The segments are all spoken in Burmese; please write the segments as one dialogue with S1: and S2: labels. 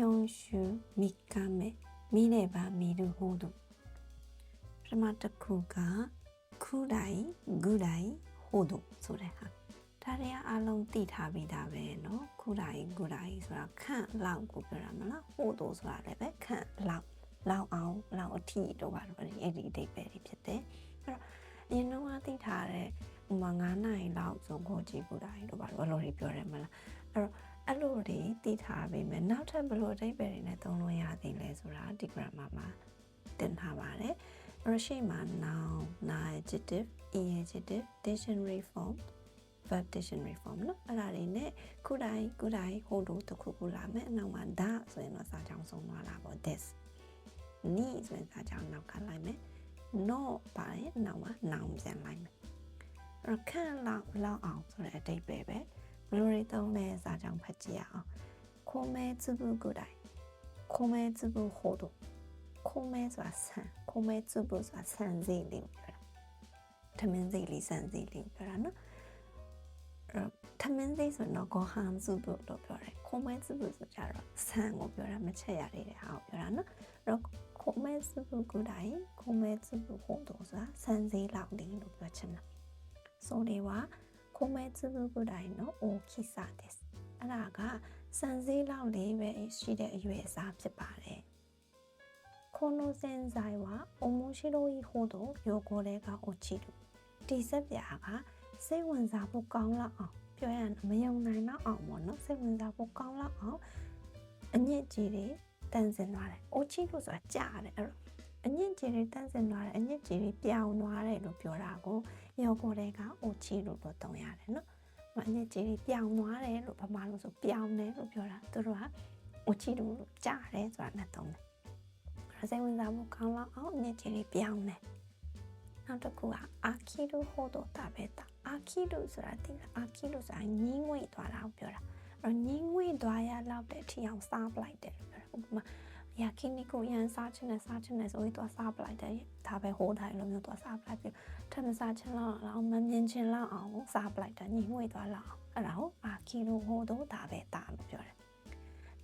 S1: ယုံရှုမိကမဲမိနေပါမီတို့ဟိုတို့ပထမတစ်ခုကခုတိုင်းဂုတိုင်းဟိုတို့ဆိုတဲ့ဟာဒါတွေကအလုံးသိထားပြီးသားပဲเนาะခုတိုင်းဂုတိုင်းဆိုတာခန့်လောက်ကိုပြောတာမလားဟိုတို့ဆိုတာလည်းပဲခန့်လောက်လောက်အောင်လောက်အထီတို့ပါတော့အဲ့ဒီအဓိပ္ပာယ်တွေဖြစ်တယ်အဲ့တော့အရင်တော့သိထားတဲ့ဥမာ9နိုင်လောက်ဆိုကိုကြည့်ခုတိုင်းတို့ပါတော့ဘယ်လိုတွေပြောရမလားအဲ့တော့ အဲ့လိုတွေသိထားပေမဲ့နောက်ထပ်ဘယ်လိုအဓိပ္ပာယ်တွေနဲ့သုံးလို့ရသေးလဲဆိုတာဒီ grammar မှာသင်ထားပါတယ်အဲ့တော့ရှေ့မှာ noun noun adjective adjective dictionary form verb dictionary form နော်အဲ့ဒါတွေနဲ့ခုတိုင်းခုတိုင်းဟိုတို့တစ်ခုခုလာမယ်အနောက်မှာဒါဆိုရင်တော့စာကြောင်းဆုံးသွားတာပေါ့ this နီဆိုရင်စာကြောင်းနောက်ကလိုက်မယ် no ပါရင်နောက်မှာ noun ပြန်လိုက်မယ်အဲ့တော့ခန့်လောက်လောက်အောင်ဆိုတဲ့အဓိပ္ပာယ်ပဲ Memory 3နဲ့စာကြောင်းဖတ်ကြည့်ရအောင်။ခိုမဲဇဘူကိုတိုင်ခိုမဲဇဘူဟိုတို့ခိုမဲဆိုတာဆန်ခိုမဲဇဘူဆိုတာဆန်စီလေးပြောတာ။ထမင်းစီလေးဆန်စီလေးပြောတာနော်။အဲ့ထမင်းစီဆိုတော့ဂေါဟန်ဇဘူလို့ပြောတယ်။ခိုမဲဇဘူဆိုကြတော့ဆန်ကိုပြောတာမချက်ရသေးတဲ့ဟာကိုပြောတာနော်။အဲ့တော့ခိုမဲဇဘူကိုတိုင်ခိုမဲဇဘူဟိုတို့ဆိုတာဆန်စီလောက်လေးလို့ပြောချင်တာ။ဆိုတော့ ว่าခိုမဲつぶခုတိုင်းの大きさですအဲ့ဒါကစံစည်းလောက်လေးပဲရှိတဲ့အရွယ်အစားဖြစ်ပါတယ်この洗剤は面白いほど汚れが落ちるဒီစက်ပြားကစိတ်ဝင်စားဖို့ကောင်းလောက်အောင်ပြောရရင်မယုံနိုင်တော့အောင်ပေါ့နော်စိတ်ဝင်စားဖို့ကောင်းလောက်အောင်အညစ်အကြေးတွေတန်းစင်သွားတယ်။အိုချီလို့ဆိုတာကြားတယ်အဲ့တော့ အညစ်အကြေးတွေတန်းစင်သွားတယ်အညစ်အကြေးတွေပြောင်းသွားတယ်လို့ပြောတာကိုယောဂိုတွေကအိုချီလို့တော့သုံးရတယ်နော်။အညစ်အကြေးတွေပြောင်းသွားတယ်လို့ဗမာလို့ဆိုပြောင်းတယ်လို့ပြောတာသူတို့ကအိုချီလို့ကြားတယ်ဆိုတာနဲ့သုံးတယ်။စိတ်ဝင်စားဖို့ကောင်းလောက်အောင်အညစ်အကြေးတွေပြောင်းတယ်။နောက်တစ်ခုကအာခီလိုဟိုတော့တာပဲတာအာခီလိုဆိုတာတိလားအာခီလိုဆိုတာညင်းငွေ့သွားတာကိုပြောတာအဲ့တော့ညင်းငွေ့သွားရလောက်တဲ့အထီအောင်စားပလိုက်တယ်လို့ပြောတာဥပမာ ယာခီနီကိုရန်စားချင်တယ်စားချင်တယ်ဆိုရင်သွားစားပလိုက်တယ်ဒါပဲဟိုးတိုင်းလိုမျိုးသွားစားပလိုက်ပြီးထပ်မစားချင်လောက်အောင်မမြင်ချင်လောက်အောင်စားပလိုက်တာညင်းငွေ့သွားလောက်အောင်အဲ့ဒါကိုအာခီလိုဟိုတော့ဒါပဲတာလို့ပြောတယ်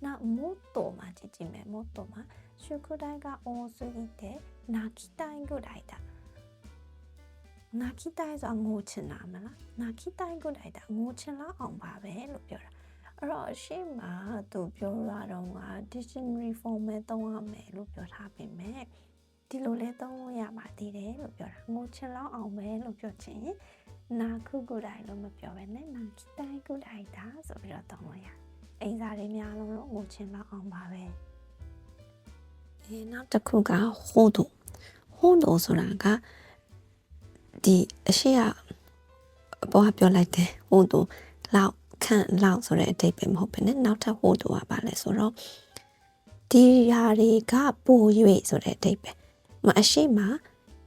S1: နောက်မို့တော်မှာကြည့်ကြည့်မယ်မို့တော်မှာရှုခုတိုင်းကအော်ဆိုတဲ့နာခီတိုင်းကိုတိုင်းတာနာခီတိုင်းဆိုတာငိုချင်တာမလားနာခီတိုင်းကိုတိုင်းတာငိုချင်လောက်အောင်ပါပဲလို့ပြောတာ အဲ့တော့အရှိမသူပြောရတော့က dictionary form နဲ့သုံးရမယ်လို့ပြောထားပေမဲ့ဒီလိုလဲသုံးလို့ရပါသေးတယ်လို့ပြောတာငိုချင်လောက်အောင်ပဲလို့ပြောချင်နာခုကိုတိုင်းလို့မပြောဘဲနဲ့နာခီတိုင်းကိုတိုင်းတာဆိုပြီးတော့သုံးလို့ရအိမ်စားတွေများလုံးလို့ငိုချင်လောက်အောင်ပါပဲအဲနောက်တစ်ခုကဟိုတို့ဟိုတို့ဆိုတာကဒီအရှိကအပေါ်ကပြောလိုက်တယ်ဟိုတို့လောက် ခန့်လောက်ဆိုတဲ့အတိတ်ပဲမဟုတ်ဘဲနဲ့နောက်ထပ်ဟိုတို့ကပါလဲဆိုတော့ဒီဟာတွေကပို၍ဆိုတဲ့အတိတ်ပဲမအရှိမ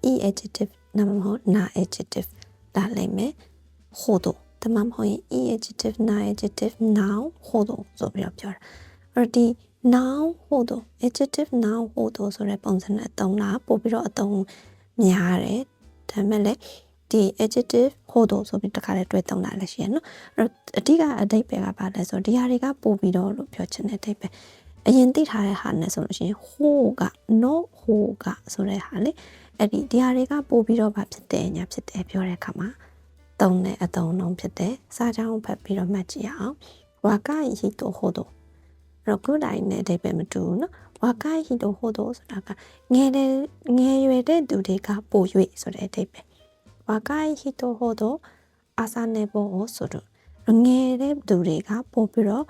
S1: e adjective နာမဟုတ် na adjective ဒါလိုက်မယ်ဟိုတို့တမမဟုတ်ရင် e adjective na adjective noun ဟိုတို့ဆိုပြီးတော့ပြောတာအဲ့တော့ဒီ noun ဟိုတို့ adjective noun ဟိုတို့ဆိုတဲ့ပုံစံနဲ့အသုံးလာပို့ပြီးတော့အသုံးများတယ်ဒါပေမဲ့လည်း ဒီ adjective ဟိုတို့ဆိုပြီးတခါလေးတွဲသုံးတာလည်းရှိရနော်အဲ့တော့အဓိကအဓိပ္ပာယ်ကဘာလဲဆိုတော့ဒီဟာတွေကပို့ပြီးတော့လို့ပြောချင်တဲ့အဓိပ္ပာယ်အရင်သိထားတဲ့ဟာနဲ့ဆိုလို့ရှိရင်ဟိုက no ဟိုကဆိုတဲ့ဟာလေအဲ့ဒီဒီဟာတွေကပို့ပြီးတော့ဘာဖြစ်တယ်ညာဖြစ်တယ်ပြောတဲ့အခါမှာသုံးတဲ့အသုံးလုံးဖြစ်တယ်စာကြောင်းဖတ်ပြီးတော့မှတ်ကြည့်အောင်ဝါကဟီတိုဟိုတိုအဲ့တော့ခုတိုင်းနဲ့အဓိပ္ပာယ်မတူဘူးနော်ဝါကဟီတိုဟိုတိုဆိုတာကငယ်တဲ့ငယ်ရွယ်တဲ့သူတွေကပို့၍ဆိုတဲ့အဓိပ္ပာယ် 若い人ほど朝寝坊をするငယ်တဲ့သူတွေကပို့ပြီးတော့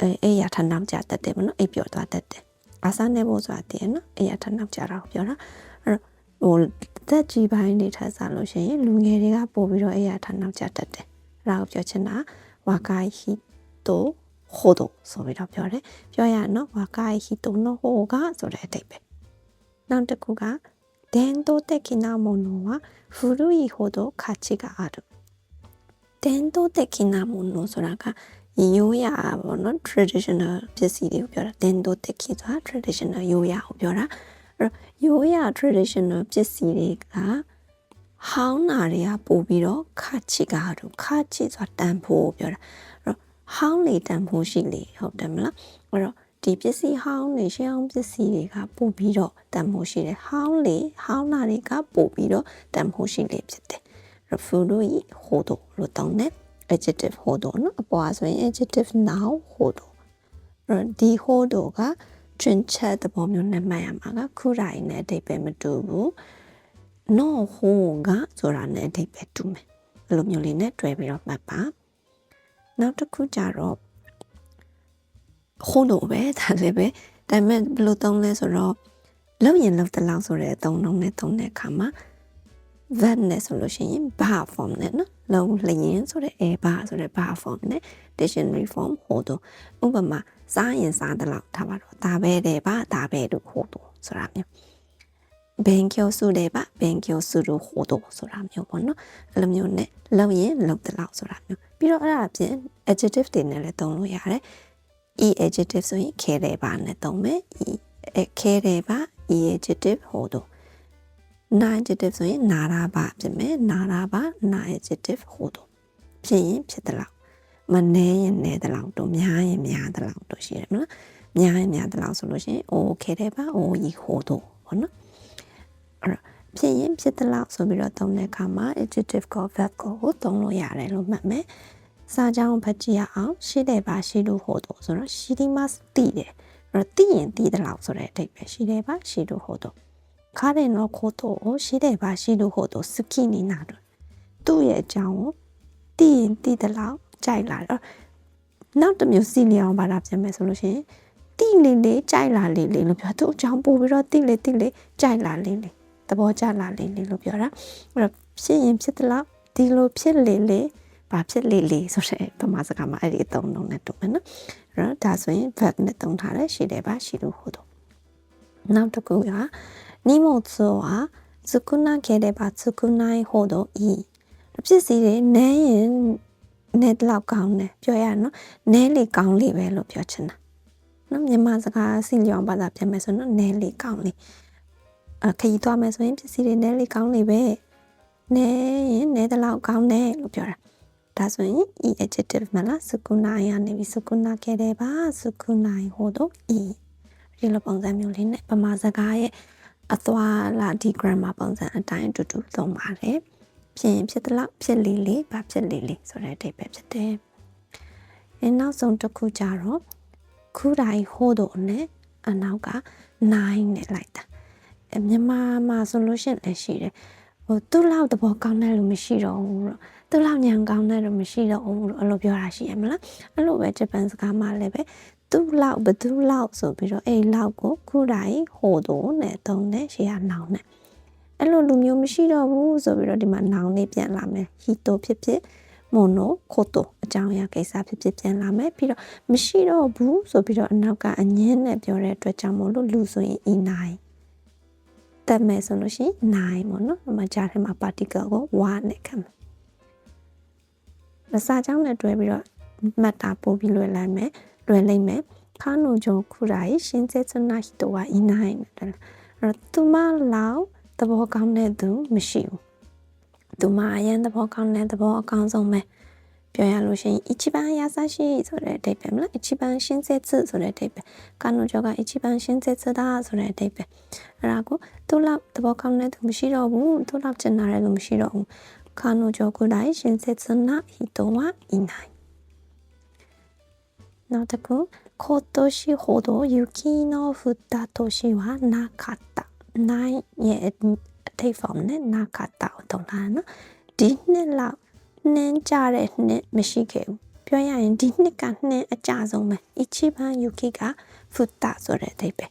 S1: အဲအေးရထနောက်ကြတတ်တယ်မနော်အိပ်ပျော်သွားတတ်တယ်အာစာနေဖို့ဆိုတာတည်းနော်အေးရထနောက်ကြတာကိုပြောတာအဲ့ဟိုသက်ကြီးပိုင်းနေထပ်စားလို့ရှိရင်လူငယ်တွေကပို့ပြီးတော့အေးရထနောက်ကြတတ်တယ်အဲ့ဒါကိုပြောချင်တာဝါကိုင်ဟီတိုဟိုတိုဆိုပြီးတော့ပြောတယ်ပြောရနော်ဝါကိုင်ဟီတိုနိုဟိုကဆိုတဲ့အတိတ်ပဲနောက်တစ်ခုက 伝統的なものは古いほど価値がある。伝統的なものဆိုတာကရိုးရာပေါ့နော် traditional ပစ္စည်းတွေကိုပြောတာ伝統的ဆိုတာ traditional ရိုးရာကိုပြောတာအဲ့တော့ရိုးရာ traditional ပစ္စည်းတွေကဟောင်းနာတွေကပို့ပြီးတော့ခါချစ်ကားတို့ခါချစ်ဆိုတာတန်ဖိုးကိုပြောတာအဲ့တော့ဟ ဟောင်းလေတန်ဖိုးရှိလေဟုတ်တယ်မလားအဲ့တော့ ဒီပစ္စည်းဟောင်းတွေရှေးဟောင်းပစ္စည်းတွေကပို့ပြီးတော့တန်ဖိုးရှိတယ်ဟောင်းလေဟောင်းနာတွေကပို့ပြီးတော့တန်ဖိုးရှိလေဖြစ်တယ်ရဖူလို့ဤဟိုတို့လို့တောင်းတယ် adjective ဟိုတို့နော်အပေါ်ဆိုရင် adjective now ဟိုတို့အဲ့ဒီဟိုတို့က twin chat သဘောမျိုးနဲ့မှတ်ရမှာကခုတိုင်းနဲ့အဓိပ္ပာယ်မတူဘူး no ဟိုကဆိုတာနဲ့အဓိပ္ပာယ်တူမယ်အဲ့လိုမျိုးလေးနဲ့တွဲပြီးတော့မှတ်ပါနောက်တစ်ခုကြတော့ ဟိုလိုပဲဒါလည်းပဲဒါပေမဲ့ဘယ်လိုသုံးလဲဆိုတော့လောက်ရင်လောက်တလောက်ဆိုတဲ့အသုံးနှုန်းနဲ့သုံးတဲ့အခါမှာ verb နဲ့ဆိုလို့ရှိရင် verb form နဲ့နော်လုံးလျင်ဆိုတဲ့ a bar ဆိုတဲ့ verb form နဲ့ dictionary form ဟိုတော့ဥပမာစားရင်စားတလောက်ထားပါတော့ဒါပဲတဲ့ပါဒါပဲလို့ဟိုတော့ဆိုတာမျိုး勉強すれば勉強するほどဆိုတာမျိုးပေါ့နော်အဲ့လိုမျိုးနဲ့လောက်ရင်လောက်တလောက်ဆိုတာမျိုးပြီးတော့အဲ့ဒါအပြင် adjective တွေနဲ့လည်းသုံးလို့ရတယ် e adjective ဆိုရင်ခဲတယ်ပါနဲ့သုံးမယ် e ခဲတယ်ပါ e adjective ဟိုတော့ na adjective ဆိုရင်နာရာပါဖြစ်မယ်နာရာပါ na adjective ဟိုတော့ဖြစ်ရင်ဖြစ်တယ်လောက်မနေရင်နေတယ်လောက်တော့များရင်များတယ်လောက်တော့ရှိတယ်မလားများရင်များတယ်လောက်ဆိုလို့ရှိရင် o ခဲတယ်ပါ o ဤဟိုတော့ပေါ့နော်အဲ့တော့ဖြစ်ရင်ဖြစ်တယ်လောက်ဆိုပြီးတော့သုံးတဲ့အခါမှာ adjective ကို verb ကိုသုံးလို့ရတယ်လို့မှတ်မယ် စာကြောင်းဖတ်ကြည့်ရအောင်ရှိတယ်ပါရှိလို့ဟုတ်တော့ဆိုတော့ရှိဒီမတ်တိတယ်အဲ့တော့တိရင်တိတယ်လို့ဆိုတဲ့အဓိပ္ပာယ်ရှိတယ်ပါရှိလို့ဟုတ်တော့ခါတဲ့နော်ခိုးတော့ရှိတယ်ပါရှိလို့ဟုတ်တော့စကိနီနာတော့သူ့ရဲ့အကြောင်းကိုတိရင်တိတယ်လို့ကြိုက်လာတော့နောက်တစ်မျိုးစီလီအောင်ပါတာပြန်မယ်ဆိုလို့ရှိရင်တိလေးလေးကြိုက်လာလေးလေးလို့ပြောသူ့အကြောင်းပို့ပြီးတော့တိလေးတိလေးကြိုက်လာလေးလေးသဘောကျလာလေးလေးလို့ပြောတာအဲ့တော့ဖြစ်ရင်ဖြစ်တယ်လို့ဒီလိုဖြစ်လေလေ ဘာဖြစ်လေလေဆိုတဲ့ပမာစကားမှာအဲ့ဒီအသုံးလုံးနဲ့တူမယ်နော်အဲ့တော့ဒါဆိုရင် verb နဲ့သုံးထားတယ်ရှိတယ်ပါရှိလို့ဟုတ်တော့နောက်တစ်ခုက荷物は少なければ少ないほどいいဖြစ်စီတွေနည်းရင်နည်းတော့ကောင်းတယ်ပြောရနော်နည်းလေကောင်းလေပဲလို့ပြောချင်တာနော်မြန်မာစကားစီလျောင်းဘာသာပြန်မယ်ဆိုတော့နည်းလေကောင်းလေအခရီးသွားမယ်ဆိုရင်ဖြစ်စီတွေနည်းလေကောင်းလေပဲနည်းရင်နည်းတော့ကောင်းတယ်လို့ပြောတာ ဒါဆိုရင် e adjective မလားစကုနာရနေပြီစကုနာခဲ့တယ်ပါစကုနိုင်ဟိုတော့ e ဒီလိုပုံစံမျိုးလေးနဲ့ပမာစကားရဲ့အသွားလာဒီ grammar ပုံစံအတိုင်းအတူတူသုံးပါတယ်ဖြစ်ရင်ဖြစ်သလောက်ဖြစ်လေလေဘာဖြစ်လေလေဆိုတဲ့အဓိပ္ပာယ်ဖြစ်တယ်။အဲနောက်ဆုံးတစ်ခုကြတော့ခူတိုင်းဟိုးတော့နဲ့အနောက်က9နဲ့လိုက်တာ။အဲမြန်မာမှာဆိုလို့ရှိရင်လည်းရှိတယ်။ဟိုသူ့လောက်သဘောကောင်းတဲ့လူမရှိတော့ဘူးတော့ သူ့လောက်ညံကောင်းတဲ့လူမရှိတော့ဘူးလို့အဲ့လိုပြောတာရှိရမလား။အဲ့လိုပဲဂျပန်စကားမှာလည်းပဲသူ့လောက်ဘသူလောက်ဆိုပြီးတော့အဲ့လောက်ကိုခူတိုင်းဟိုးတော့နဲ့သုံးတဲ့ရှေ့ကနောင်နဲ့အဲ့လိုလူမျိုးမရှိတော့ဘူးဆိုပြီးတော့ဒီမှာနောင်လေးပြန်လာမယ်ဟီတိုဖြစ်ဖြစ်မိုနိုခိုတိုအကြောင်းအရာကိစ္စဖြစ်ဖြစ်ပြန်လာမယ်ပြီးတော့မရှိတော့ဘူးဆိုပြီးတော့အနောက်ကအငင်းနဲ့ပြောတဲ့အတွက်ကြောင့်မို့လို့လူဆိုရင် e9 တက်မယ်ဆိုလို့ရှိရင်9ပေါ့နော်ဒီမှာကြားထဲမှာ particle ကို1နဲ့ခံမယ် မစာကြောင်းနဲ့တွဲပြီးတော့မှတ်တာပို့ပြီးလွယ်လမ်းမယ်လွယ်လိမ့်မယ်ခါနိုဂျုံခူရာရှင်စေစနာဟီတိုဝါအီနိုင်တယ်အဲ့သူမလောက်သဘောကောင်းတဲ့သူမရှိဘူးသူမအရင်သဘောကောင်းတဲ့သဘောအကောင်းဆုံးပဲပြောရလို့ရှိရင် ichiban yasashi ဆိုတဲ့အဓိပ္ပာယ်မလား ichiban shinsetsu ဆိုတဲ့အဓိပ္ပာယ်ကာနိုကျော်က ichiban shinsetsu ဒါဆိုတဲ့အဓိပ္ပာယ်အဲ့ဒါကိုသူ့လောက်သဘောကောင်းတဲ့သူမရှိတော့ဘူးသူ့လောက်ကျင်နာတဲ့သူမရှိတော့ဘူး 彼女くらい親切な人はいないနောက်တစ်ခု今年ほど雪の降った年はなかったနိုင်ရဲ့အထိတ် form နဲ့နာခတာကိုသုံးထားတယ်နော်ဒီနှစ်လောက်နှင်းကြတဲ့နှစ်မရှိခဲ့ဘူးပြောရရင်ဒီနှစ်ကနှင်းအကြဆုံးပဲအချီပန်ယူကီကဖူတာဆိုတဲ့အဓိပ္ပာယ်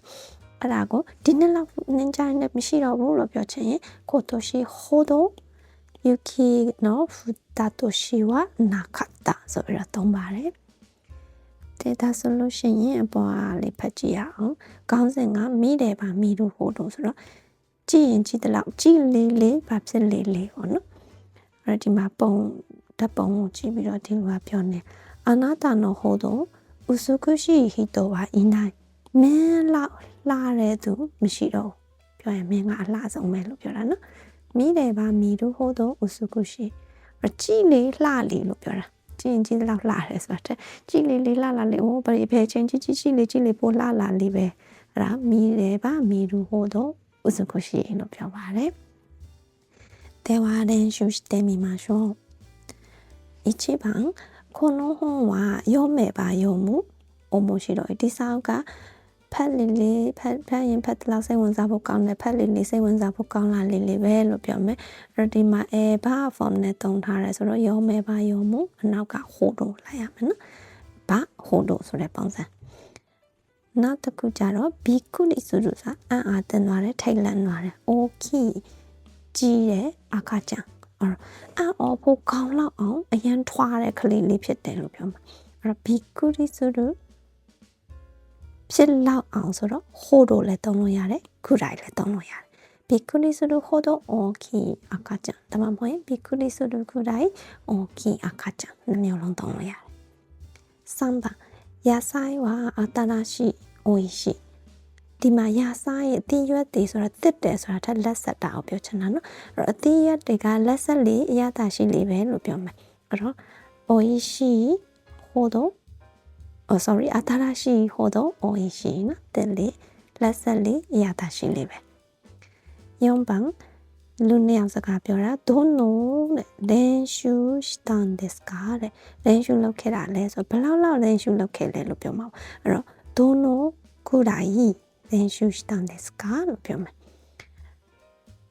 S1: အဲ့ဒါကိုဒီနှစ်လောက်နှင်းကြတဲ့နှစ်မရှိတော့ဘူးလို့ပြောချင်ရင်ကိုတိုရှိဟိုဒို ယူကီနော်ဖူတာတိုရှိဝနာခတာဆိုပြီးတော့သုံးပါတယ်တဲ့ဒါဆိုလို့ရှိရင်အပေါ်အားလေးဖတ်ကြည့်ရအောင်ခေါင်းစဉ်ကမိတယ်ပါမိလို့ဟိုတော့ဆိုတော့ကြည့်ရင်ကြည့်တလောက်ကြည့်လေးလေးဘာဖြစ်လေးလေးပေါ့နော်အဲ့ဒီမှာပုံဓာတ်ပုံကိုကြည့်ပြီးတော့ဒီလိုပြောနေအနာတာနောဟိုတော့ဥစုခုရှိဟီတိုပါအင်းနိုင်မင်းလောက်လာတဲ့သူမရှိတော့ပြောရင်မင်းကအလှဆုံးပဲလို့ပြောတာနော် မိတယ်ပါမိလို့ဟိုတော့ဥစုခုရှိကြည့်လေးလှလေးလို့ပြောတာ ကြည့်ရင်ကြည့်လောက်လှတယ်ဆိုတာတဲ့ကြည့်လေးလေးလှလှလေးဟိုဘယ်ဘယ်ချင်းကြည့်ကြည့်ကြည့်လေးကြည့်လေးပိုလှလှလေးပဲအဲ့ဒါမီတယ်ပါမီရူဟိုတော့ဥစကိုရှိလို့ပြောပါတယ်대화練習してみましょう一番この本は読めば読む面白いဒီစာအုပ်က ဖတ်လေးလေးဖတ်ဖတ်ရင်ဖတ်တော့စိတ်ဝင်စားဖို့ကောင်းတယ်ဖတ်လေးလေးစိတ်ဝင်စားဖို့ကောင်းလာလေးလေးပဲလို့ပြောမယ်အဲ့တော့ဒီမှာအဲဘာ form နဲ့တုံးထားရဲဆိုတော့ရောမဲပါရောမှုအနောက်ကဟိုတို့လိုက်ရမယ်နော်ဘာဟိုတို့ဆိုတဲ့ပုံစံနောက်တစ်ခုကျတော့ဘီကုလိစုလို့စာအံ့အားတင်သွားတယ်ထိတ်လန့်သွားတယ်โอเคကြီးတဲ့အခါကျန်အဲ့တော့အံ့ဩဖို့ကောင်းလောက်အောင်အရန်ထွားတဲ့ကလေးလေးဖြစ်တယ်လို့ပြောမှာအဲ့တော့ဘီကုလိစုလို့ ဖြစ်လောက်အောင်ဆိုတော့ဟိုတို့လည်းသုံးလို့ရတယ်ခုတိုင်းလည်းသုံးလို့ရတယ်びっくりするほど大きい赤ちゃんဒါမှမဟုတ်びっくりするくらい大きい赤ちゃんနှမျိုးလုံးသုံးလို့ရတယ်3番野菜は新しい美味しいဒီမှာ野菜ရဲ့အသီးရွက်တွေဆိုတာတစ်တယ်ဆိုတာထက်လက်ဆက်တာကိုပြောချင်တာနော်အဲ့တော့အသီးရွက်တွေကလက်ဆက်လေးအရသာရှိလေးပဲလို့ပြောမယ်အဲ့တော့美味しいほど oh sorry 新しいほど美味しいနော်တဲ့လေလက်ဆက်လေးအရသာရှိလေးပဲ4番လူနှစ်ယောက်စကားပြောတာဒိုနိုတဲ့လန်ရှူစတန်ဒက်စကာတဲ့လန်ရှူလောက်ခဲ့တာလဲဆိုဘယ်လောက်လောက်လန်ရှူလောက်ခဲ့လဲလို့ပြောမှာပေါ့အဲ့တော့ဒိုနိုကူရာယီလန်ရှူစတန်ဒက်စကာလို့ပြောမယ်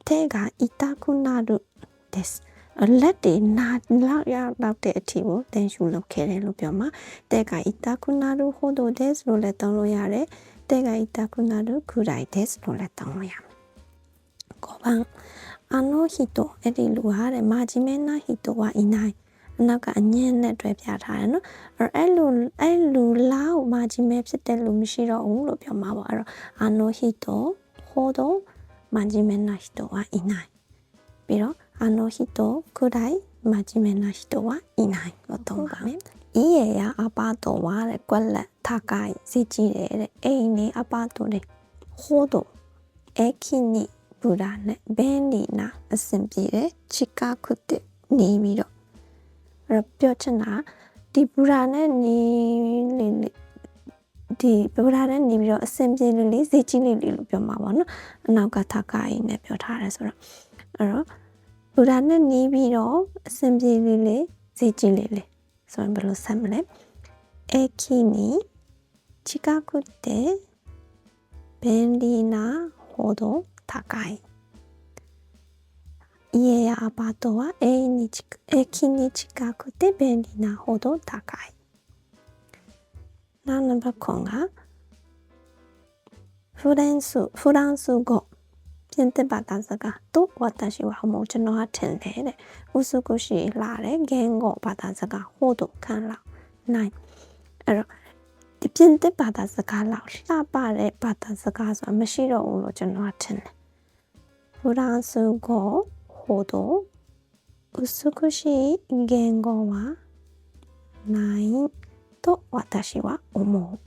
S1: တဲ့ကအီတာကူနာဒုဒက်စ် လက်တွေနာလောက်ရလောက်တဲ့အထိကိုတန်ရှူလုပ်ခဲ့တယ်လို့ပြောမှာတဲ့ကအီတာကူနာဒုဟိုဒိုဒက်စ်လို့လည်းတောင်းလို့ရတယ်တဲ့ကအီတာကူနာဒုကူရိုင်ဒက်စ်လို့လည်းတောင်းလို့ရမယ်ကိုပန်းအာနိုဟီတိုအဲ့ဒီလူဟာတဲ့မာဂျီမဲနာဟီတိုဝါအီနိုင်အနောက်ကအညံ့နဲ့တွဲပြထားတယ်နော်အဲ့လိုအဲ့လူလောက်မာဂျီမဲဖြစ်တဲ့လူမရှိတော့ဘူးလို့ပြောမှာပေါ့အဲ့တော့အာနိုဟီတိုဟိုတိုမာဂျီမဲနာဟီတိုဝါအီနိုင်ပြီးတော့ あの人くらい真面目な人はいないလို့သုံးပါမယ်။ဤရရအပါတော်ဝါတဲ့ကွက်လက်ထကိုင်စီကြည့်တယ်တဲ့အိမ်နေအပါတော်တဲ့ဟိုးတော့အခီနီဘူရာနဲ့ဘန်ဒီနာအစင်ပြေတဲ့ချီကာခုတဲ့နေပြီးတော့အဲ့ပြောချင်တာဒီဘူရာနဲ့နေလေးလေးဒီဘူရာနဲ့နေပြီးတော့အစင်ပြေလေးလေးစီကြည့်လေးလေးလို့ပြောမှာပါနော်အနောက်ကထကိုင်နဲ့ပြောထားတယ်ဆိုတော့အဲ့တော့ ဘူရာနဲ့နီးပြီးတော့အစင်ပြေလေးလေးဈေးကြီးလေးလေးဆိုရင်ဘယ်လိုဆက်မလဲအခီနီချီကာကုတဲ့ဘန်ဒီနာဟိုဒိုタカイ家やアパートは駅に駅に近くて便利なほど高い。7番がフランスフランス語 ပြင်သစ်ဘာသာစကားと私は思うကျွန်တော်ကထင်တယ်တဲ့ဥစုကိုရှိလာတဲ့ဂန်ကိုဘာသာစကားဟိုတို့ခံလာနိုင်အဲ့တော့ဒီပြင်သစ်ဘာသာစကားလောက်လှပတဲ့ဘာသာစကားဆိုတာမရှိတော့ဘူးလို့ကျွန်တော်ကထင်တယ်フランス語ほど美しい言語はないと私は思う。